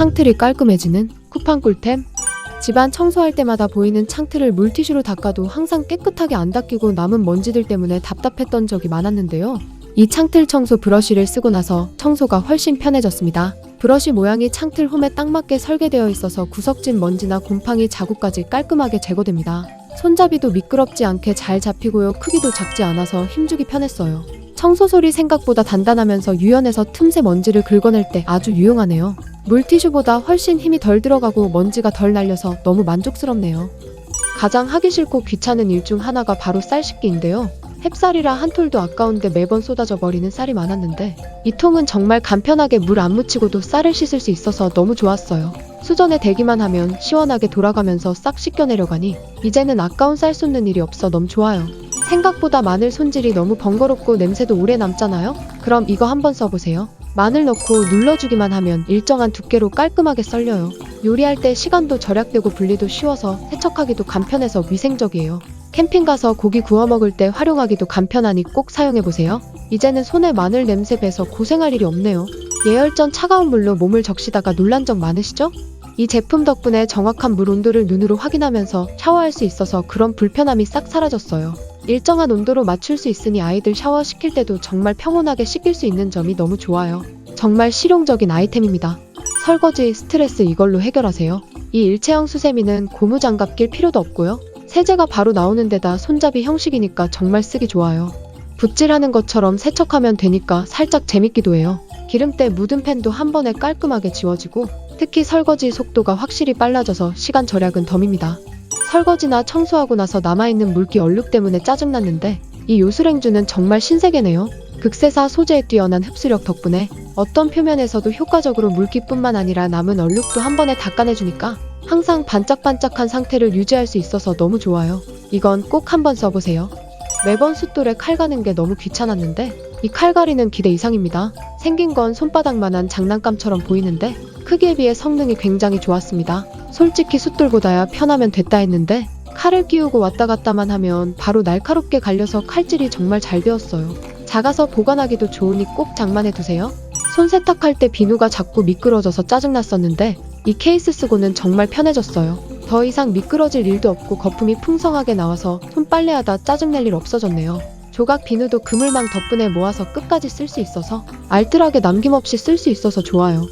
창틀이 깔끔해지는 쿠팡 꿀템 집안 청소할 때마다 보이는 창틀을 물티슈로 닦아도 항상 깨끗하게 안 닦이고 남은 먼지들 때문에 답답했던 적이 많았는데요. 이 창틀 청소 브러쉬를 쓰고 나서 청소가 훨씬 편해졌습니다. 브러쉬 모양이 창틀 홈에 딱 맞게 설계되어 있어서 구석진 먼지나 곰팡이 자국까지 깔끔하게 제거됩니다. 손잡이도 미끄럽지 않게 잘 잡히고요. 크기도 작지 않아서 힘주기 편했어요. 청소솔이 생각보다 단단하면서 유연해서 틈새 먼지를 긁어낼 때 아주 유용하네요. 물티슈보다 훨씬 힘이 덜 들어가고 먼지가 덜 날려서 너무 만족스럽네요. 가장 하기 싫고 귀찮은 일 중 하나가 바로 쌀 씻기인데요. 햅쌀이라 한 톨도 아까운데 매번 쏟아져 버리는 쌀이 많았는데 이 통은 정말 간편하게 물 안 묻히고도 쌀을 씻을 수 있어서 너무 좋았어요. 수전에 대기만 하면 시원하게 돌아가면서 싹 씻겨내려가니 이제는 아까운 쌀 쏟는 일이 없어 너무 좋아요. 생각보다 마늘 손질이 너무 번거롭고 냄새도 오래 남잖아요? 그럼 이거 한번 써보세요. 마늘 넣고 눌러주기만 하면 일정한 두께로 깔끔하게 썰려요. 요리할 때 시간도 절약되고 분리도 쉬워서 세척하기도 간편해서 위생적이에요. 캠핑 가서 고기 구워 먹을 때 활용하기도 간편하니 꼭 사용해보세요. 이제는 손에 마늘 냄새 배서 고생할 일이 없네요. 예열 전 차가운 물로 몸을 적시다가 놀란 적 많으시죠? 이 제품 덕분에 정확한 물 온도를 눈으로 확인하면서 샤워할 수 있어서 그런 불편함이 싹 사라졌어요. 일정한 온도로 맞출 수 있으니 아이들 샤워 시킬 때도 정말 평온하게 씻길 수 있는 점이 너무 좋아요. 정말 실용적인 아이템입니다. 설거지, 스트레스 이걸로 해결하세요. 이 일체형 수세미는 고무 장갑 낄 필요도 없고요. 세제가 바로 나오는 데다 손잡이 형식이니까 정말 쓰기 좋아요. 붓질하는 것처럼 세척하면 되니까 살짝 재밌기도 해요. 기름때 묻은 팬도 한 번에 깔끔하게 지워지고 특히 설거지 속도가 확실히 빨라져서 시간 절약은 덤입니다. 설거지나 청소하고 나서 남아있는 물기 얼룩 때문에 짜증났는데 이 요술행주는 정말 신세계네요. 극세사 소재의 뛰어난 흡수력 덕분에 어떤 표면에서도 효과적으로 물기뿐만 아니라 남은 얼룩도 한 번에 닦아내주니까 항상 반짝반짝한 상태를 유지할 수 있어서 너무 좋아요. 이건 꼭 한번 써보세요. 매번 숫돌에 칼 가는 게 너무 귀찮았는데 이 칼갈이는 기대 이상입니다. 생긴 건 손바닥만한 장난감처럼 보이는데 크기에 비해 성능이 굉장히 좋았습니다. 솔직히 숫돌보다야 편하면 됐다 했는데 칼을 끼우고 왔다 갔다만 하면 바로 날카롭게 갈려서 칼질이 정말 잘 되었어요. 작아서 보관하기도 좋으니 꼭 장만해 두세요. 손 세탁할 때 비누가 자꾸 미끄러져서 짜증났었는데 이 케이스 쓰고는 정말 편해졌어요. 더 이상 미끄러질 일도 없고 거품이 풍성하게 나와서 손빨래하다 짜증낼 일 없어졌네요. 조각 비누도 그물망 덕분에 모아서 끝까지 쓸 수 있어서 알뜰하게 남김없이 쓸 수 있어서 좋아요.